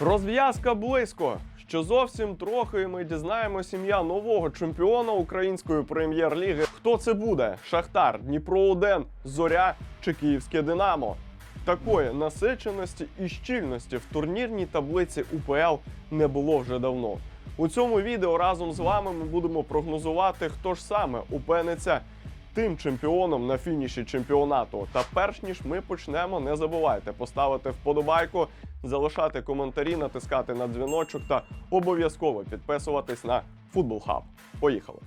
Розв'язка близько. Що зовсім трохи ми дізнаємось ім'я нового чемпіона української прем'єр-ліги. Хто це буде? Шахтар, Дніпро 1 Зоря чи Київське Динамо? Такої насиченості і щільності в турнірній таблиці УПЛ не було вже давно. У цьому відео разом з вами ми будемо прогнозувати, хто ж саме опиниться тим чемпіоном на фініші чемпіонату. Та перш ніж ми почнемо, не забувайте поставити вподобайку, залишати коментарі, натискати на дзвіночок та обов'язково підписуватись на Футбол Хаб. Поїхали!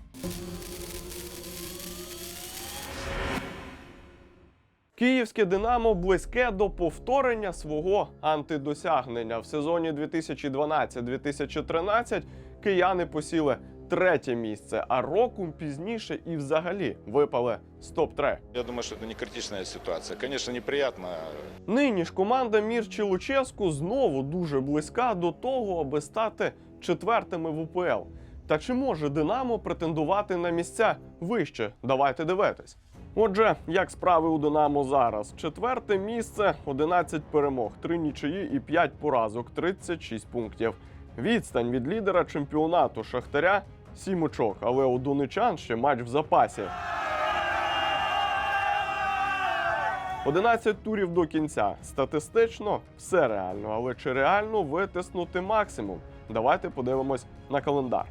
Київське Динамо близьке до повторення свого антидосягнення в сезоні 2012-2013 кияни посіли третє місце, а роком пізніше і взагалі випали з топ-3. Я думаю, что это не критичная ситуация. Конечно, неприятно. Нині ж команда Мірчі Луческу знову дуже близька до того, аби стати четвертими в УПЛ. Та чи може Динамо претендувати на місця вище? Давайте дивитись. Отже, як справи у Динамо зараз? Четверте місце, 11 перемог, 3 нічиї і 5 поразок, 36 пунктів. Відстань від лідера чемпіонату Шахтаря 7 очок, але у донечан ще матч в запасі. 11 турів до кінця. Статистично все реально, але чи реально витиснути максимум? Давайте подивимось на календар.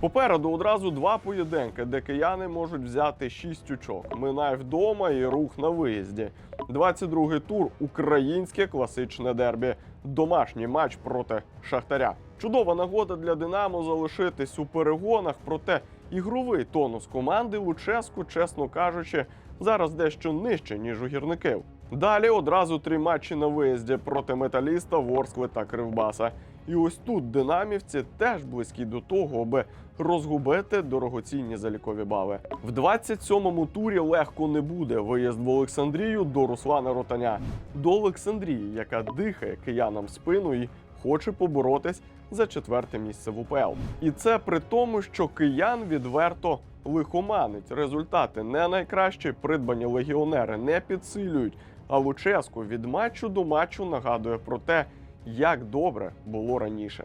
Попереду одразу два поєдинки, де кияни можуть взяти 6 очок. Минай вдома і рух на виїзді. 22-й тур українське класичне дербі. Домашній матч проти Шахтаря. Чудова нагода для Динамо залишитись у перегонах, проте ігровий тонус команди Луческу, чесно кажучи, зараз дещо нижче, ніж у гірників. Далі одразу три матчі на виїзді проти металіста, Ворскли та Кривбаса. І ось тут динамівці теж близькі до того, аби розгубити дорогоцінні залікові бали. В 27-му турі легко не буде виїзд в Олександрію до Руслана Ротаня. До Олександрії, яка дихає киянам спину і хоче поборотись за четверте місце в УПЛ. І це при тому, що киян відверто лихоманить. Результати не найкращі, придбані легіонери не підсилюють. А Луческу від матчу до матчу нагадує про те, як добре було раніше.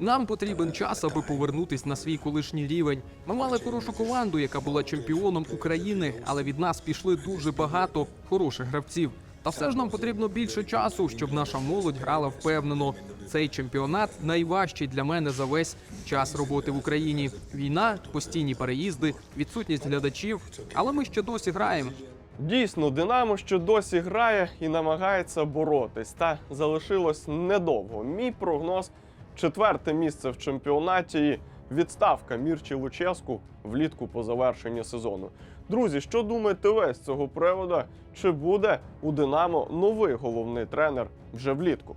Нам потрібен час, аби повернутись на свій колишній рівень. Ми мали хорошу команду, яка була чемпіоном України, але від нас пішли дуже багато хороших гравців. Та все ж нам потрібно більше часу, щоб наша молодь грала впевнено. Цей чемпіонат найважчий для мене за весь час роботи в Україні. Війна, постійні переїзди, відсутність глядачів. Але ми ще досі граємо. Дійсно, Динамо ще досі грає і намагається боротись. Та залишилось недовго. Мій прогноз четверте місце в чемпіонаті. і Відставка Мірчі Луческу влітку по завершенні сезону. Друзі, що думаєте ви з цього приводу? Чи буде у Динамо новий головний тренер вже влітку?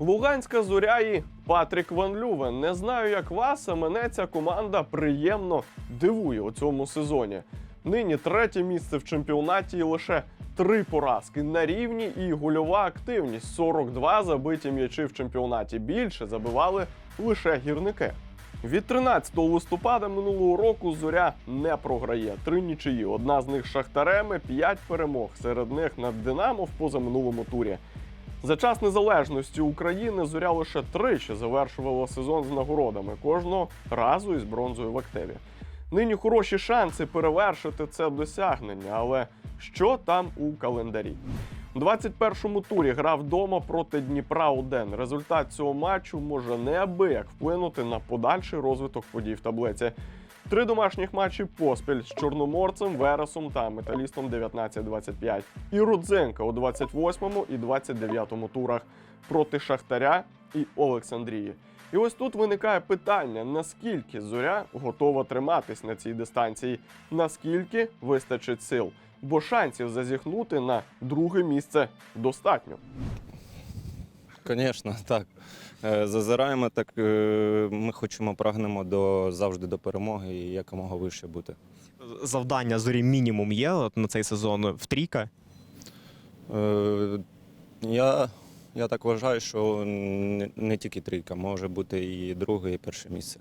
Луганська зоря і Патрік Ван Лювен. Не знаю, як вас, а мене ця команда приємно дивує у цьому сезоні. Нині третє місце в чемпіонаті і лише три поразки на рівні і гольова активність 42 забиті м'ячі в чемпіонаті. Більше забивали лише гірники. Від 13 листопада минулого року зоря не програє. Три нічиї. Одна з них шахтареми, п'ять перемог. Серед них над Динамо в позаминулому турі. За час незалежності України зоря лише тричі завершувала сезон з нагородами, кожного разу із бронзою в активі. Нині хороші шанси перевершити це досягнення, але що там у календарі? У 21-му турі грав вдома проти Дніпра 1 Результат цього матчу може неабияк вплинути на подальший розвиток подій в таблиці. Три домашніх матчі поспіль з Чорноморцем, Вересом та Металістом 19-25. І Рудзенка у 28-му і 29-му турах проти Шахтаря і Олександрії. І ось тут виникає питання: наскільки зоря готова триматись на цій дистанції, наскільки вистачить сил, бо шансів зазіхнути на друге місце достатньо. Звісно, так. Е, Зазираємо так. е, Ми хочемо, прагнемо до завжди до перемоги і якомога вище бути. Завдання зорі мінімум є от на цей сезон в трійка. Е, Я, я так вважаю, що не, не тільки трійка, може бути і друге, і перше місце.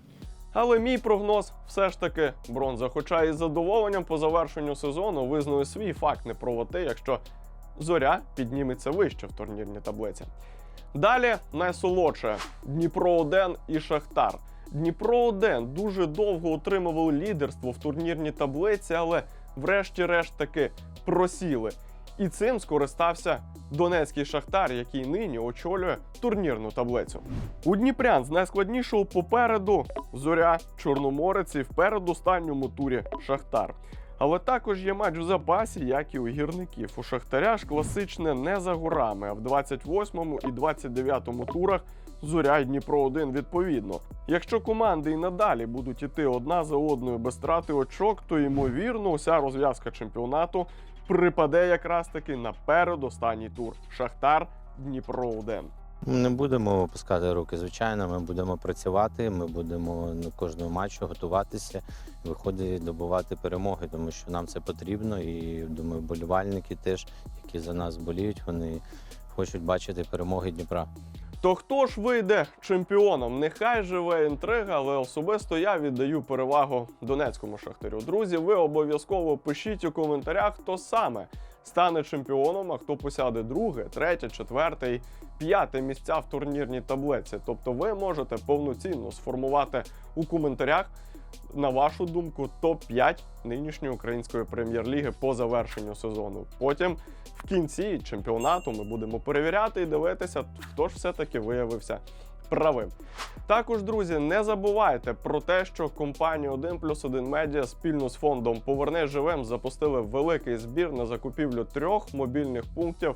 Але мій прогноз все ж таки бронза. Хоча із задоволенням по завершенню сезону визнаю свій факт неправоти, якщо зоря підніметься вище в турнірній таблиці. Далі найсолодше Дніпро 1 і Шахтар. Дніпро 1 дуже довго утримували лідерство в турнірній таблиці, але врешті-решт таки просіли. І цим скористався Донецький Шахтар, який нині очолює турнірну таблицю. У Дніпрян з найскладнішого попереду Зоря, Чорноморець і в передостанньому турі Шахтар. Але також є матч в запасі, як і у гірників. У Шахтаря ж класичне не за горами, а в 28-му і 29-му турах Зоря і Дніпро 1 відповідно. Якщо команди і надалі будуть іти одна за одною без страти очок, то ймовірно уся розв'язка чемпіонату припаде якраз таки на передостанній тур Шахтар Дніпро 1. Не будемо опускати руки. Звичайно, ми будемо працювати. Ми будемо на кожного матчу готуватися, виходити добувати перемоги, тому що нам це потрібно. І думаю, болівальники теж, які за нас боліють, вони хочуть бачити перемоги Дніпра. То хто ж вийде чемпіоном? Нехай живе інтрига, але особисто я віддаю перевагу донецькому шахтарю. Друзі, ви обов'язково пишіть у коментарях, хто саме стане чемпіоном, а хто посяде друге, третє, четверте і п'яте місця в турнірній таблиці. Тобто ви можете повноцінно сформувати у коментарях. На вашу думку, топ-5 нинішньої української прем'єр-ліги по завершенню сезону. Потім в кінці чемпіонату ми будемо перевіряти і дивитися, хто ж все-таки виявився правим. Також, друзі, не забувайте про те, що компанія 1 плюс 1 медіа спільно з фондом Поверни живим запустили великий збір на закупівлю трьох мобільних пунктів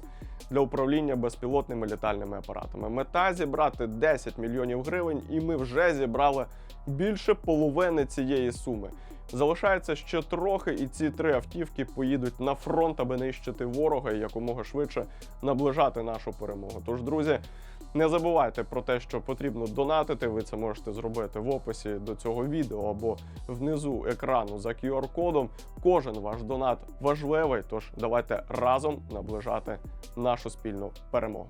для управління безпілотними літальними апаратами. Мета зібрати 10 мільйонів гривень, і ми вже зібрали більше половини цієї суми. Залишається ще трохи, і ці три автівки поїдуть на фронт, аби нищити ворога і якомога швидше наближати нашу перемогу. Тож, друзі, не забувайте про те, що потрібно донатити. Ви це можете зробити в описі до цього відео або внизу екрану за QR-кодом. Кожен ваш донат важливий. Тож давайте разом наближати нашу спільну перемогу.